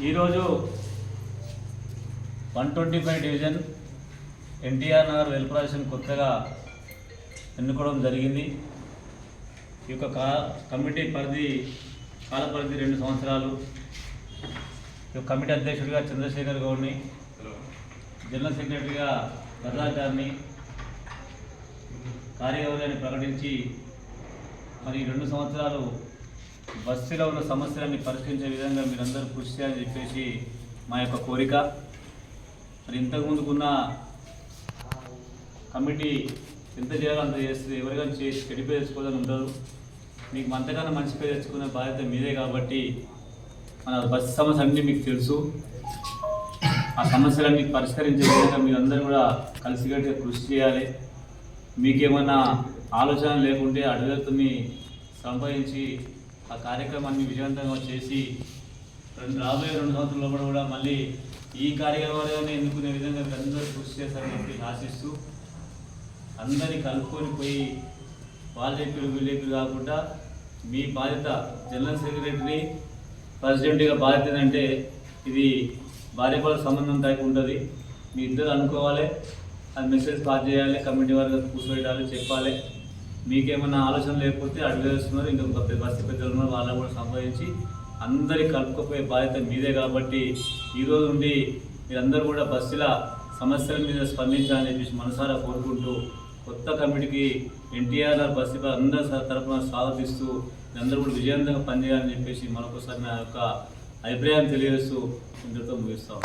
ఈరోజు one twenty five division NTR Nagar కొత్తగా ఎన్నుకోవడం జరిగింది. ఈ యొక్క కా కమిటీ పరిధి కాల పరిధి రెండు సంవత్సరాలు. ఈ కమిటీ అధ్యక్షుడిగా చంద్రశేఖర్ గౌడ్ని జనరల్ సెక్రటరీగా ప్రసాద్ గారిని కార్యవర్గాన్ని ప్రకటించి మరి రెండు సంవత్సరాలు బస్సులో ఉన్న సమస్యలన్నీ పరిష్కరించే విధంగా మీరందరూ కృషి చేయాలని చెప్పేసి మా యొక్క కోరిక. మరి ఇంతకుముందుకున్న కమిటీ ఎంత చేయాలో అంత చేస్తుంది. ఎవరికైనా చేసి చెడిపోయి తెచ్చుకోవాలని ఉండదు. మీకు అంతకన్నా మంచి పేరు తెచ్చుకునే బాధ్యత మీదే కాబట్టి మన బస్సు సమస్య అన్నీ మీకు తెలుసు. ఆ సమస్యలన్నీ పరిష్కరించే విధంగా మీరందరూ కూడా కలిసికట్టుగా కృషి చేయాలి. మీకేమన్నా ఆలోచన లేకుంటే అడగతుని సంపాదించి ఆ కార్యక్రమాన్ని విజయవంతంగా చేసి రెండు రాబోయే రెండు సంవత్సరాల లోపల కూడా మళ్ళీ ఈ కార్యక్రమాన్ని ఎన్నుకునే విధంగా మీరందరూ కృషి చేస్తారని చెప్పి ఆశిస్తూ అందరినీ కలుపుకొని పోయి వాళ్ళ చెప్పిన కాకుండా మీ బాధ్యత జనరల్ సెక్రటరీ ప్రెసిడెంట్గా బాధ్యత అంటే ఇది భార్యపాల సంబంధం దాకా ఉంటుంది. మీ ఇద్దరు అనుకోవాలి. అది మెసేజ్ పాస్ చేయాలి. కమిటీ వారికి కూర్చోబెట్టాలి చెప్పాలి. మీకేమైనా ఆలోచన లేకపోతే అడిగేస్తున్నారు ఇంకా పెద్ద బస్సు పెద్దలు ఉన్నారు. వాళ్ళని కూడా సంపాదించి అందరి కలుపుకపోయే బాధ్యత మీదే కాబట్టి ఈరోజు నుండి మీరందరూ కూడా బస్సుల సమస్యల మీద స్పందించాలని చెప్పేసి మనసారా కోరుకుంటూ కొత్త కమిటీకి ఎన్టీఆర్ బస్సు అందరి తరఫున స్వాగతిస్తూ అందరూ కూడా విజయవంతంగా పనిచేయాలని చెప్పేసి మరొకసారి నా యొక్క అభిప్రాయం తెలియజేస్తూ ఇంతతో ముగిస్తాం.